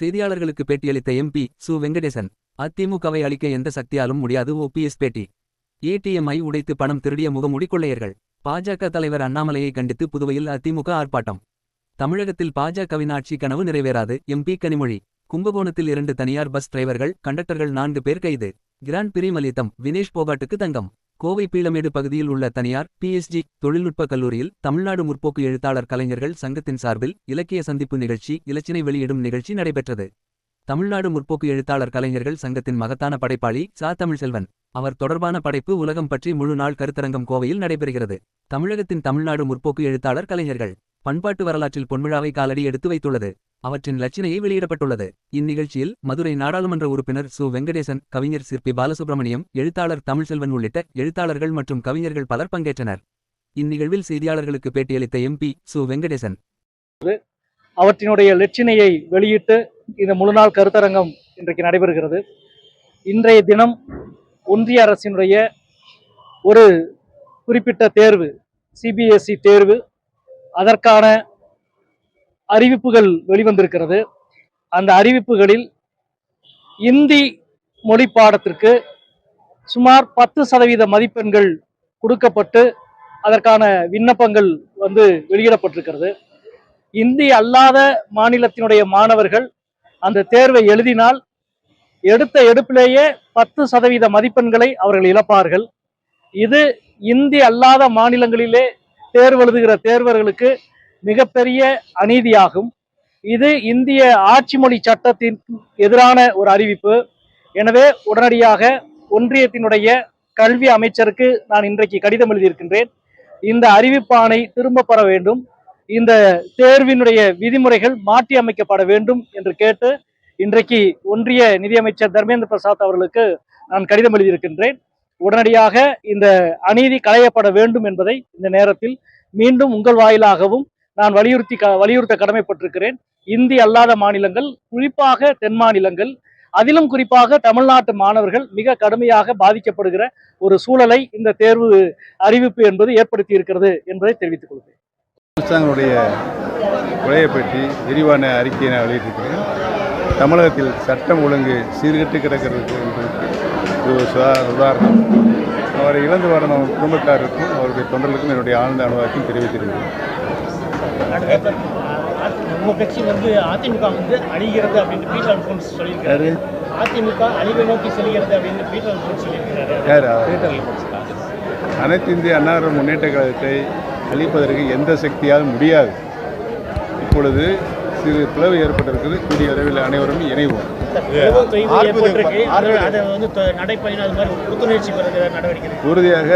செய்தியாளர்களுக்கு பேட்டியளித்த எம்பி சு வெங்கடேசன் அதிமுகவை அளிக்க எந்த சக்தியாலும் முடியாது. ஓபிஎஸ் பேட்டி. ஏடிஎம்ஐ உடைத்து பணம் திருடிய முகமூடி கொள்ளையர்கள். பாஜக தலைவர் அண்ணாமலையை கண்டித்து புதுவையில் அதிமுக ஆர்ப்பாட்டம். தமிழகத்தில் பாஜகவின் ஆட்சி கனவு நிறைவேறாது. எம்பி கனிமொழி. கும்பகோணத்தில் இரண்டு தனியார் பஸ் டிரைவர்கள் கண்டக்டர்கள் நான்கு பேர் கைது. கிராண்ட் பிரி மலித்தம் வினேஷ் போகாட்டுக்கு தங்கம். கோவை பீளமேடு பகுதியில் உள்ள தனியார் பிஎஸ்ஜி தொழில்நுட்ப கல்லூரியில் தமிழ்நாடு முற்போக்கு எழுத்தாளர் கலைஞர்கள் சங்கத்தின் சார்பில் இலக்கிய சந்திப்பு நிகழ்ச்சி இலச்சினை வெளியிடும் நிகழ்ச்சி நடைபெற்றது. தமிழ்நாடு முற்போக்கு எழுத்தாளர் கலைஞர்கள் சங்கத்தின் மகத்தான படைப்பாளி சா. தமிழ்செல்வன். அவர் தொடர்பான படைப்பு உலகம் பற்றி முழு நாள் கருத்தரங்கம் கோவையில் நடைபெறுகிறது. தமிழகத்தின் தமிழ்நாடு முற்போக்கு எழுத்தாளர் கலைஞர்கள். பண்பாட்டு வரலாற்றில் பொன்விழாவை காலடி எடுத்து வைத்துள்ளது. அவற்றின் லட்சணையை வெளியிடப்பட்டுள்ளது. இந்நிகழ்ச்சியில் மதுரை நாடாளுமன்ற உறுப்பினர் சு. வெங்கடேசன் கவிஞர் சிற்பி பாலசுப்ரமணியம் எழுத்தாளர் தமிழ்செல்வன் உள்ளிட்ட எழுத்தாளர்கள் மற்றும் கவிஞர்கள் பலர் பங்கேற்றனர். இந்நிகழ்வில் செய்தியாளர்களுக்கு பேட்டியளித்த எம்பி சு. வெங்கடேசன். அவற்றினுடைய லட்சணையை வெளியிட்டு இந்த முழுநாள் கருத்தரங்கம் இன்றைக்கு நடைபெறுகிறது. இன்றைய தினம் ஒன்றிய அரசினுடைய ஒரு குறிப்பிட்ட தேர்வு சிபிஎஸ்இ தேர்வு. அதற்கான அறிவிப்புகள் வெளிவந்திருக்கிறது. அந்த அறிவிப்புகளில் இந்தி மொழி பாடத்திற்கு சுமார் பத்து சதவீத மதிப்பெண்கள் கொடுக்கப்பட்டு அதற்கான விண்ணப்பங்கள் வந்து வெளியிடப்பட்டிருக்கிறது. இந்தி அல்லாத மாநிலத்தினுடைய மாணவர்கள் அந்த தேர்வை எழுதினால் எடுத்த எடுப்பிலேயே பத்து சதவீத மதிப்பெண்களை அவர்கள் இழப்பார்கள். இது இந்தி அல்லாத மாநிலங்களிலே தேர்வு எழுதுகிற தேர்வர்களுக்கு மிகப்பெரிய அநீதியாகும். இது இந்திய ஆட்சி மொழி சட்டத்தின் எதிரான ஒரு அறிவிப்பு. எனவே உடனடியாக ஒன்றியத்தினுடைய கல்வி அமைச்சருக்கு நான் இன்றைக்கு கடிதம் எழுதியிருக்கின்றேன். இந்த அறிவிப்பானை திரும்ப பெற வேண்டும். இந்த தேர்வினுடைய விதிமுறைகள் மாற்றி அமைக்கப்பட வேண்டும் என்று கேட்டு இன்றைக்கு ஒன்றிய நிதியமைச்சர் தர்மேந்திர பிரசாத் அவர்களுக்கு நான் கடிதம் எழுதியிருக்கின்றேன். உடனடியாக இந்த அநீதி களையப்பட வேண்டும் என்பதை இந்த நேரத்தில் மீண்டும் உங்கள் வாயிலாகவும் நான் வலியுறுத்தி க- வலியுறுத்த கடமைப்பட்டிருக்கிறேன். இந்தி அல்லாத மாநிலங்கள் குறிப்பாக தென் மாநிலங்கள் அதிலும் குறிப்பாக தமிழ்நாட்டு மாணவர்கள் மிக கடுமையாக பாதிக்கப்படுகிற ஒரு சூழலை இந்த தேர்வு அறிவிப்பு என்பது ஏற்படுத்தி இருக்கிறது என்பதை தெரிவித்துக் கொள்கிறேன். அரசாங்கனுடைய கொலையை பற்றி விரிவான அறிக்கையை நான் வெளியிட்டிருக்கிறேன். தமிழகத்தில் சட்டம் ஒழுங்கு சீர்கெட்டு கிடக்கிறது என்பதற்கு இது ஒரு சுதா- உதாரணம். அவரை இழந்து வரும் அவர் குடும்பத்தாருக்கும் அவருடைய தொண்டர்களுக்கும் என்னுடைய ஆழ்ந்த அனுபவத்தையும் தெரிவித்திருக்கிறேன். உங்க கட்சி வந்து அதிமுக வந்து அழிகிறது அப்படின்னு பீட்டர் சொல்லியிருக்காரு. அதிமுக அழிவை நோக்கி செல்கிறது அப்படின்னு பீட்டர் யார்? அனைத்து இந்திய அன்னார முன்னேற்ற கழகத்தை அழிப்பதற்கு எந்த சக்தியாலும் முடியாது. இப்பொழுது சிறு பிளவு ஏற்பட்டிருக்கிறது. கூடிய விரைவில் அனைவரும் இணைவோம். உறுதியாக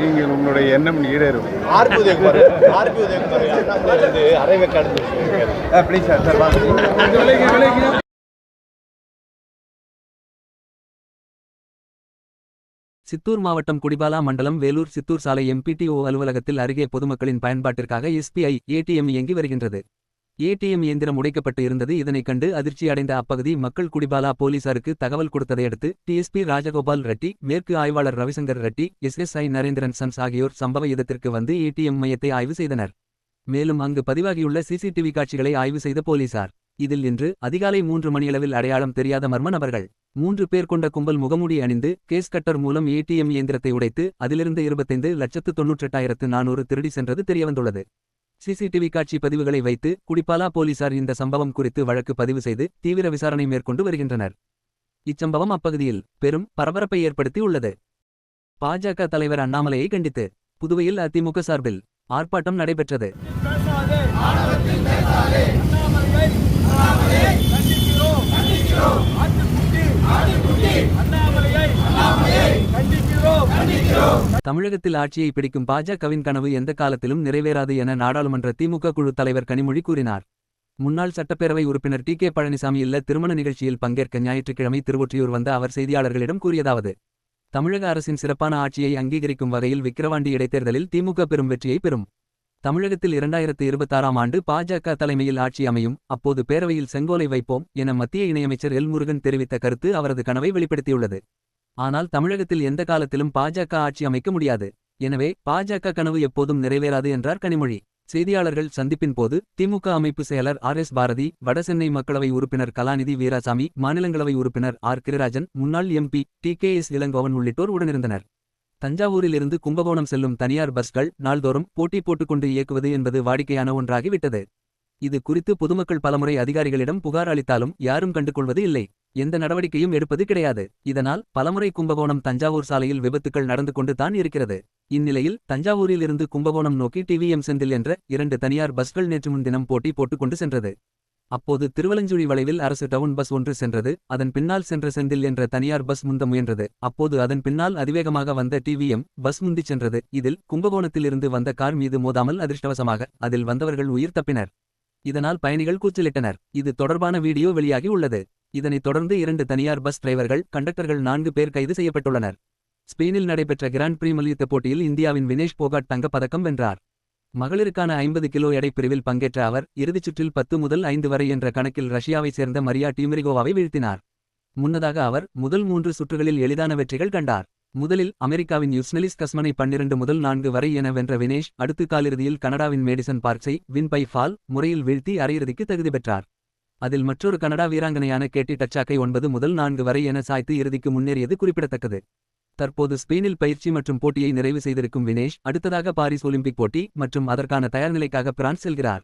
நீங்கள் உங்களுடைய எண்ணம் ஈடேறும். ஆர்பி உதயகுமார் ஆர்பி உதயகுமார் அண்ணாமலை வந்து அரைவை கடந்து ப்ளீஸ் சார் சார் வாங்க. சித்தூர் மாவட்டம் குடிபாலா மண்டலம் வேலூர் சித்தூர் சாலை எம்பிடிஓ அலுவலகத்தில் அருகே பொதுமக்களின் பயன்பாட்டிற்காக எஸ்பிஐ ஏடிஎம் இயங்கி வருகின்றது. ஏடிஎம் இயந்திரம் உடைக்கப்பட்டு இருந்தது. இதனைக் கண்டு அதிர்ச்சி அடைந்த அப்பகுதி மக்கள் குடிபாலா போலீசாருக்கு தகவல் கொடுத்ததையடுத்து டிஎஸ்பி ராஜகோபால் ரெட்டி மேற்கு ஆய்வாளர் ரவிசங்கர் ரெட்டி எஸ்எஸ்ஐ நரேந்திரன் சன்ஸ் ஆகியோர் சம்பவ இடத்திற்கு வந்து ஏடிஎம் மையத்தை ஆய்வு செய்தனர். மேலும் அங்கு பதிவாகியுள்ள சிசிடிவி காட்சிகளை ஆய்வு செய்த போலீசார். இதில் இன்று அதிகாலை மூன்று மணியளவில் அடையாளம் தெரியாத மர்ம நபர்கள். மூன்று பேர் கொண்ட கும்பல் முகமூடி அணிந்து கேஸ் கட்டர் மூலம் ஏடிஎம் இயந்திரத்தை உடைத்து அதிலிருந்து இருபத்தைந்து லட்சத்து தொன்னூற்றெட்டாயிரத்து நானூறு திருடி சென்றது தெரியவந்துள்ளது. சிசிடிவி காட்சி பதிவுகளை வைத்து குடிப்பாலா போலீசார் இந்த சம்பவம் குறித்து வழக்கு பதிவு செய்து தீவிர விசாரணை மேற்கொண்டு வருகின்றனர். இச்சம்பவம் அப்பகுதியில் பெரும் பரபரப்பை ஏற்படுத்தி உள்ளது பாஜக தலைவர் அண்ணாமலையை கண்டித்து புதுவையில் அதிமுக சார்பில் ஆர்ப்பாட்டம் நடைபெற்றது. தமிழகத்தில் ஆட்சியை பிடிக்கும் பாஜகவின் கனவு எந்த காலத்திலும் நிறைவேறாது என நாடாளுமன்ற திமுக குழு தலைவர் கனிமொழி கூறினார். முன்னாள் சட்டப்பேரவை உறுப்பினர் டி கே பழனிசாமி இல்ல திருமண நிகழ்ச்சியில் பங்கேற்க ஞாயிற்றுக்கிழமை திருவொற்றியூர் வந்த அவர் செய்தியாளர்களிடம் கூறியதாவது தமிழக அரசின் சிறப்பான ஆட்சியை அங்கீகரிக்கும் வகையில் விக்கிரவாண்டி இடைத்தேர்தலில் திமுக பெரும் வெற்றியை பெறும். தமிழகத்தில் இரண்டாயிரத்து இருபத்தாறாம் ஆண்டு பாஜக தலைமையில் ஆட்சி அமையும் அப்போது பேரவையில் செங்கோலை வைப்போம் என மத்திய இணையமைச்சர் எல் முருகன் தெரிவித்த கருத்து அவரது கனவை வெளிப்படுத்தியுள்ளது. ஆனால் தமிழகத்தில் எந்த காலத்திலும் பாஜக ஆட்சி அமைக்க முடியாது. எனவே பாஜக கனவு எப்போதும் நிறைவேறாது என்றார் கனிமொழி. செய்தியாளர்கள் சந்திப்பின் போது திமுக அமைப்பு செயலர் ஆர் எஸ் பாரதி வடசென்னை மக்களவை உறுப்பினர் கலாநிதி வீராசாமி மாநிலங்களவை உறுப்பினர் ஆர் கிரிராஜன் முன்னாள் MP T K S Elangovan உள்ளிட்டோர் உடனிருந்தனர். தஞ்சாவூரிலிருந்து கும்பகோணம் செல்லும் தனியார் பஸ்கள் நாள்தோறும் போட்டி போட்டுக்கொண்டு இயக்குவது என்பது வாடிக்கையான ஒன்றாகிவிட்டது. இது குறித்து பொதுமக்கள் பலமுறை அதிகாரிகளிடம் புகார் அளித்தாலும் யாரும் கண்டுகொள்வது இல்லை. எந்த நடவடிக்கையும் எடுப்பது கிடையாது. இதனால் பலமுறை கும்பகோணம் தஞ்சாவூர் சாலையில் விபத்துக்கள் நடந்து கொண்டு தான் இருக்கிறது. இந்நிலையில் தஞ்சாவூரில் இருந்து கும்பகோணம் நோக்கி டிவிஎம் செந்தில் என்ற இரண்டு தனியார் பஸ்கள் நேற்று முன்தினம் போட்டி போட்டுக்கொண்டு சென்றது. அப்போது திருவலஞ்சுழி வளைவில் அரசு டவுன் பஸ் ஒன்று சென்றது. அதன் பின்னால் சென்ற செந்தில் என்ற தனியார் பஸ் முந்த முயன்றது. அப்போது அதன் பின்னால் அதிவேகமாக வந்த டிவிஎம் பஸ் முந்திச் சென்றது. இதில் கும்பகோணத்தில் இருந்து வந்த கார் மீது மோதாமல் அதிர்ஷ்டவசமாக அதில் வந்தவர்கள் உயிர் தப்பினர். இதனால் பயணிகள் கூச்சலிட்டனர். இது தொடர்பான வீடியோ வெளியாகி உள்ளது. இதனைத் தொடர்ந்து இரண்டு தனியார் பஸ் டிரைவர்கள் கண்டக்டர்கள் நான்கு பேர் கைது செய்யப்பட்டுள்ளனர். ஸ்பெயினில் நடைபெற்ற கிராண்ட் பிரீ மல்யுத்த போட்டியில் இந்தியாவின் வினேஷ் போகாட் தங்கப் பதக்கம் வென்றார். மகளிருக்கான ஐம்பது கிலோ எடை பிரிவில் பங்கேற்ற அவர் இறுதிச் சுற்றில் பத்து முதல் ஐந்து வரை என்ற கணக்கில் ரஷ்யாவைச் சேர்ந்த மரியா டீமெரிகோவாவை வீழ்த்தினார். முன்னதாக அவர் முதல் மூன்று சுற்றுகளில் எளிதான வெற்றிகள் கண்டார். முதலில் அமெரிக்காவின் யுஸ்னலிஸ் கஸ்மனை பன்னிரண்டு முதல் நான்கு வரை என வென்ற வினேஷ் அடுத்து காலிறுதியில் கனடாவின் மேடிசன் பார்க்ஸை வின் பை ஃபால் முறையில் வீழ்த்தி அரையிறுதிக்கு தகுதி பெற்றார். அதில் மற்றொரு கனடா வீராங்கனையான கேட்டி டச்சாக்கை ஒன்பது முதல் நான்கு வரை என சாய்த்து இறுதிக்கு முன்னேறியது குறிப்பிடத்தக்கது. தற்போது ஸ்பெயினில் பயிற்சி மற்றும் போட்டியை நிறைவு செய்திருக்கும் வினேஷ் அடுத்ததாக பாரிஸ் ஒலிம்பிக் போட்டி மற்றும் அதற்கான தயார்நிலைக்காக பிரான்ஸ் செல்கிறார்.